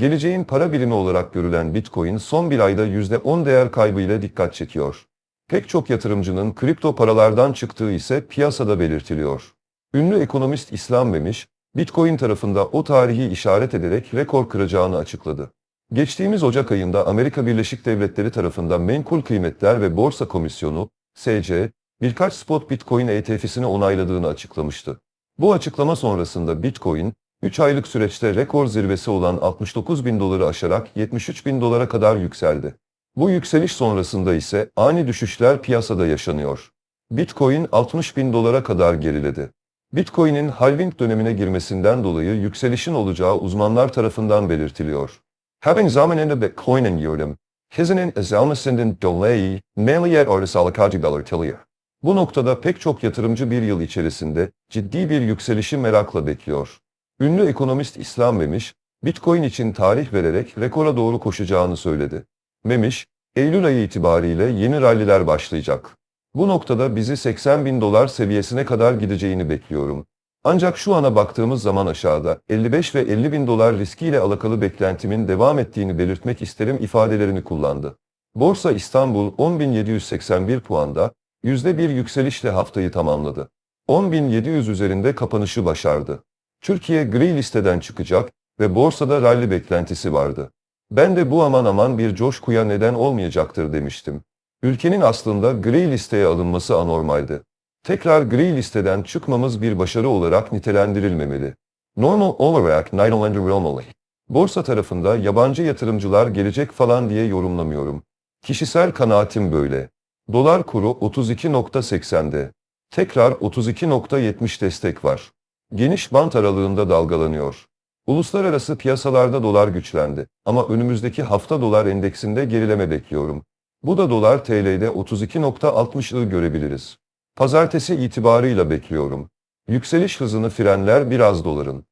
Geleceğin para birimi olarak görülen Bitcoin son bir ayda %10 değer kaybıyla dikkat çekiyor. Pek çok yatırımcının kripto paralardan çıktığı ise piyasada belirtiliyor. Ünlü ekonomist İslam Memiş, Bitcoin tarafında o tarihi işaret ederek rekor kıracağını açıkladı. Geçtiğimiz Ocak ayında Amerika Birleşik Devletleri tarafından Menkul Kıymetler ve Borsa Komisyonu, SC, birkaç spot Bitcoin ETF'sini onayladığını açıklamıştı. Bu açıklama sonrasında Bitcoin, 3 aylık süreçte rekor zirvesi olan 69 bin doları aşarak 73 bin dolara kadar yükseldi. Bu yükseliş sonrasında ise ani düşüşler piyasada yaşanıyor. Bitcoin 60 bin dolara kadar geriledi. Bitcoin'in halving dönemine girmesinden dolayı yükselişin olacağı uzmanlar tarafından belirtiliyor. Having zamanında Bitcoin'in yönelim, hizinin azalmasından dolayı maliyet artışı alakalı belirtiliyor. Bu noktada pek çok yatırımcı bir yıl içerisinde ciddi bir yükselişi merakla bekliyor. Ünlü ekonomist İslam Memiş, Bitcoin için tarih vererek rekora doğru koşacağını söyledi. Memiş, Eylül ayı itibariyle yeni ralliler başlayacak. Bu noktada bizi 80 bin dolar seviyesine kadar gideceğini bekliyorum. Ancak şu ana baktığımız zaman aşağıda 55 ve 50 bin dolar riskiyle alakalı beklentimin devam ettiğini belirtmek isterim ifadelerini kullandı. Borsa İstanbul 10.781 puanda %1 yükselişle haftayı tamamladı. 10.700 üzerinde kapanışı başardı. Türkiye gri listeden çıkacak ve borsada rally beklentisi vardı. Ben de bu aman aman bir coşkuya neden olmayacaktır demiştim. Ülkenin aslında gri listeye alınması anormaldi. Tekrar gri listeden çıkmamız bir başarı olarak nitelendirilmemeli. Normal olarak nitelendirilmeli. Borsa tarafında yabancı yatırımcılar gelecek falan diye yorumlamıyorum. Kişisel kanaatim böyle. Dolar kuru 32.80'de. Tekrar 32.70 destek var. Geniş bant aralığında dalgalanıyor. Uluslararası piyasalarda dolar güçlendi ama önümüzdeki hafta dolar endeksinde gerileme bekliyorum. Bu da dolar TL'de 32.60'ı görebiliriz. Pazartesi itibarıyla bekliyorum. Yükseliş hızını frenler biraz doların.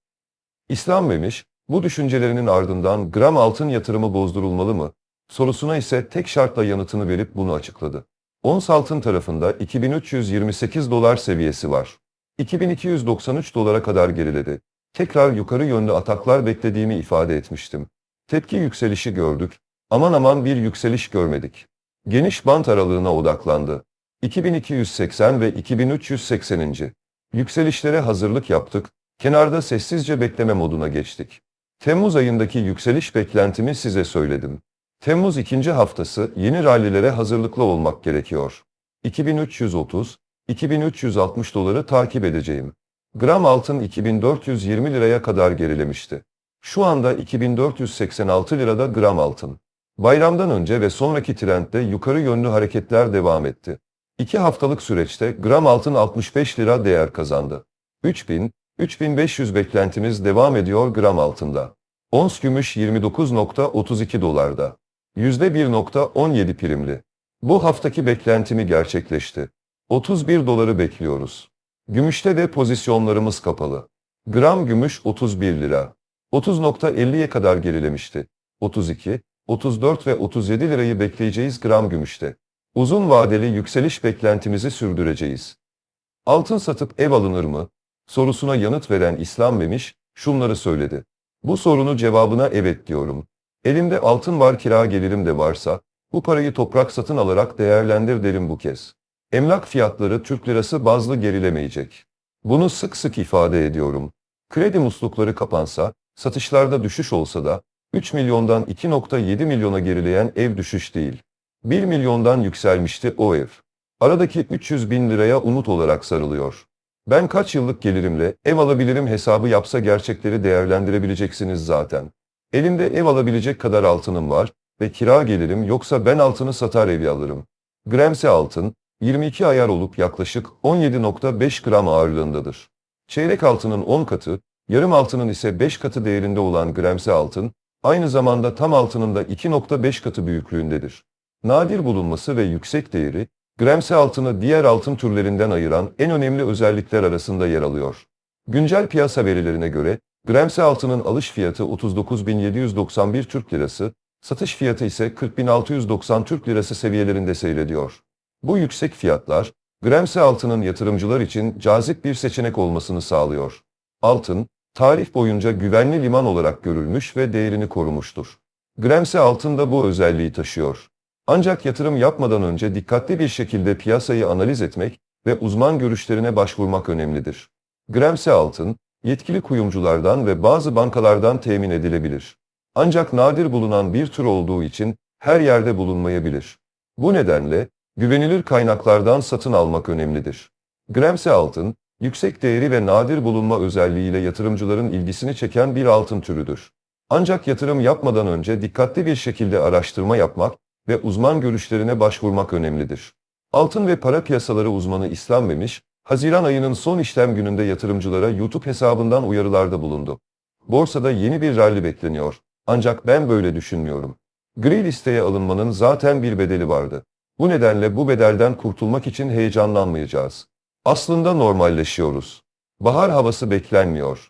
İslam Memiş, bu düşüncelerinin ardından gram altın yatırımı bozdurulmalı mı? Sorusuna ise tek şartla yanıtını verip bunu açıkladı. Ons altın tarafında 2328 dolar seviyesi var. 2293 dolara kadar geriledi. Tekrar yukarı yönlü ataklar beklediğimi ifade etmiştim. Tepki yükselişi gördük. Aman aman bir yükseliş görmedik. Geniş bant aralığına odaklandı. 2280 ve 2380. Yükselişlere hazırlık yaptık. Kenarda sessizce bekleme moduna geçtik. Temmuz ayındaki yükseliş beklentimi size söyledim. Temmuz ikinci haftası yeni rallilere hazırlıklı olmak gerekiyor. 2330, 2360 doları takip edeceğim. Gram altın 2420 liraya kadar gerilemişti. Şu anda 2486 lirada gram altın. Bayramdan önce ve sonraki trendde yukarı yönlü hareketler devam etti. İki haftalık süreçte gram altın 65 lira değer kazandı. 3000, 3500 beklentimiz devam ediyor gram altında. Ons gümüş 29.32 dolarda. %1.17 primli. Bu haftaki beklentimi gerçekleşti. 31 doları bekliyoruz. Gümüşte de pozisyonlarımız kapalı. Gram gümüş 31 lira. 30.50'ye kadar gerilemişti. 32, 34 ve 37 lirayı bekleyeceğiz gram gümüşte. Uzun vadeli yükseliş beklentimizi sürdüreceğiz. Altın satıp ev alınır mı? Sorusuna yanıt veren İslam Memiş şunları söyledi. Bu sorunu cevabına evet diyorum. Elimde altın var kira gelirim de varsa, bu parayı toprak satın alarak değerlendir derim bu kez. Emlak fiyatları Türk lirası bazlı gerilemeyecek. Bunu sık sık ifade ediyorum. Kredi muslukları kapansa, satışlarda düşüş olsa da 3 milyondan 2.7 milyona gerileyen ev düşüş değil. 1 milyondan yükselmişti o ev. Aradaki 300 bin liraya umut olarak sarılıyor. Ben kaç yıllık gelirimle ev alabilirim hesabı yapsa gerçekleri değerlendirebileceksiniz zaten. Elimde ev alabilecek kadar altınım var ve kira gelirim yoksa ben altını satar evi alırım. Gremse altın, 22 ayar olup yaklaşık 17.5 gram ağırlığındadır. Çeyrek altının 10 katı, yarım altının ise 5 katı değerinde olan gremse altın, aynı zamanda tam altının da 2.5 katı büyüklüğündedir. Nadir bulunması ve yüksek değeri, gremse altını diğer altın türlerinden ayıran en önemli özellikler arasında yer alıyor. Güncel piyasa verilerine göre, gremse altının alış fiyatı 39.791 Türk Lirası, satış fiyatı ise 40.690 Türk Lirası seviyelerinde seyrediyor. Bu yüksek fiyatlar, Gremse altının yatırımcılar için cazip bir seçenek olmasını sağlıyor. Altın, tarih boyunca güvenli liman olarak görülmüş ve değerini korumuştur. Gramse altın da bu özelliği taşıyor. Ancak yatırım yapmadan önce dikkatli bir şekilde piyasayı analiz etmek ve uzman görüşlerine başvurmak önemlidir. Gramse altın, yetkili kuyumculardan ve bazı bankalardan temin edilebilir. Ancak nadir bulunan bir tür olduğu için her yerde bulunmayabilir. Bu nedenle güvenilir kaynaklardan satın almak önemlidir. Gramse altın, yüksek değeri ve nadir bulunma özelliğiyle yatırımcıların ilgisini çeken bir altın türüdür. Ancak yatırım yapmadan önce dikkatli bir şekilde araştırma yapmak ve uzman görüşlerine başvurmak önemlidir. Altın ve para piyasaları uzmanı İslam Memiş, Haziran ayının son işlem gününde yatırımcılara YouTube hesabından uyarılarda bulundu. Borsada yeni bir rally bekleniyor. Ancak ben böyle düşünmüyorum. Gri listeye alınmanın zaten bir bedeli vardı. Bu nedenle bu bedelden kurtulmak için heyecanlanmayacağız. Aslında normalleşiyoruz. Bahar havası beklenmiyor.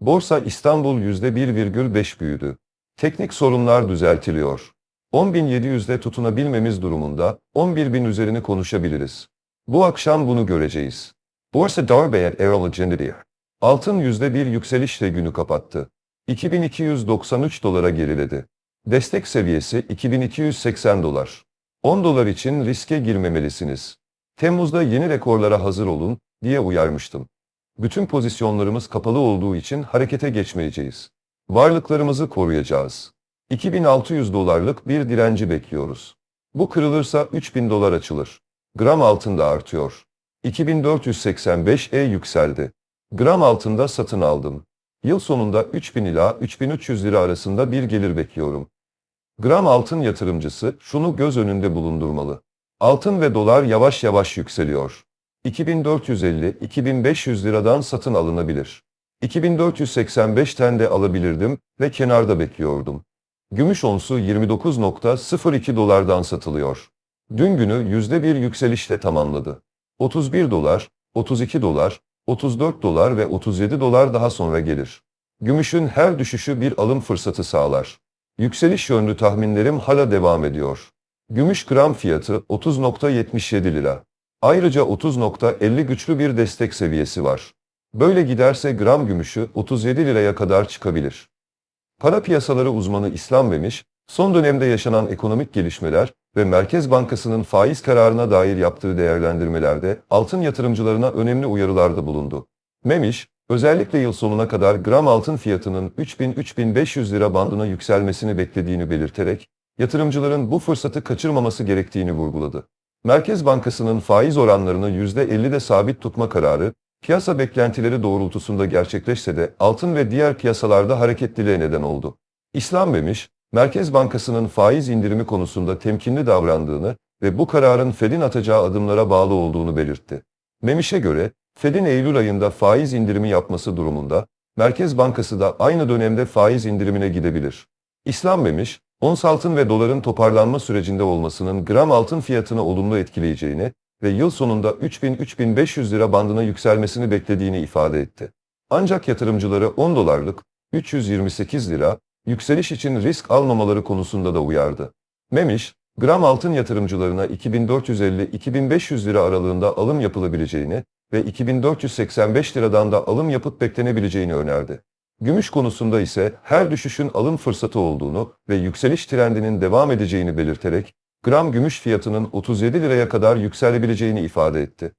Borsa İstanbul %1,5 büyüdü. Teknik sorunlar düzeltiliyor. 10.700'de tutunabilmemiz durumunda 11.000 üzerini konuşabiliriz. Bu akşam bunu göreceğiz. Borsa darbeye Erol Agendidir. Altın %1 yükselişle günü kapattı. 2293 dolara geriledi. Destek seviyesi 2280 dolar. 10 dolar için riske girmemelisiniz. Temmuz'da yeni rekorlara hazır olun diye uyarmıştım. Bütün pozisyonlarımız kapalı olduğu için harekete geçmeyeceğiz. Varlıklarımızı koruyacağız. 2600 dolarlık bir direnci bekliyoruz. Bu kırılırsa 3000 dolar açılır. Gram altında artıyor. 2485'e yükseldi. Gram altında satın aldım. Yıl sonunda 3000 ila 3300 lira arasında bir gelir bekliyorum. Gram altın yatırımcısı şunu göz önünde bulundurmalı. Altın ve dolar yavaş yavaş yükseliyor. 2450-2500 liradan satın alınabilir. 2485'ten de alabilirdim ve kenarda bekliyordum. Gümüş onsu 29.02 dolardan satılıyor. Dün günü %1 yükselişle tamamladı. 31 dolar, 32 dolar, 34 dolar ve 37 dolar daha sonra gelir. Gümüşün her düşüşü bir alım fırsatı sağlar. Yükseliş yönlü tahminlerim hala devam ediyor. Gümüş gram fiyatı 30.77 lira. Ayrıca 30.50 güçlü bir destek seviyesi var. Böyle giderse gram gümüşü 37 liraya kadar çıkabilir. Para piyasaları uzmanı İslam Memiş, son dönemde yaşanan ekonomik gelişmeler ve Merkez Bankası'nın faiz kararına dair yaptığı değerlendirmelerde altın yatırımcılarına önemli uyarılarda bulundu. Memiş, özellikle yıl sonuna kadar gram altın fiyatının 3000-3500 lira bandına yükselmesini beklediğini belirterek, yatırımcıların bu fırsatı kaçırmaması gerektiğini vurguladı. Merkez Bankası'nın faiz oranlarını %50'de sabit tutma kararı, piyasa beklentileri doğrultusunda gerçekleşse de altın ve diğer piyasalarda hareketliliğe neden oldu. İslam Memiş, Merkez Bankası'nın faiz indirimi konusunda temkinli davrandığını ve bu kararın Fed'in atacağı adımlara bağlı olduğunu belirtti. Memiş'e göre, Fed'in Eylül ayında faiz indirimi yapması durumunda, Merkez Bankası da aynı dönemde faiz indirimine gidebilir. İslam Memiş, ons altın ve doların toparlanma sürecinde olmasının gram altın fiyatını olumlu etkileyeceğini ve yıl sonunda 3000-3500 lira bandına yükselmesini beklediğini ifade etti. Ancak yatırımcıları 10 dolarlık 328 lira yükseliş için risk almamaları konusunda da uyardı. Memiş, gram altın yatırımcılarına 2450-2500 lira aralığında alım yapılabileceğini ve 2485 liradan da alım yapıp beklenebileceğini önerdi. Gümüş konusunda ise her düşüşün alım fırsatı olduğunu ve yükseliş trendinin devam edeceğini belirterek, gram gümüş fiyatının 37 liraya kadar yükselebileceğini ifade etti.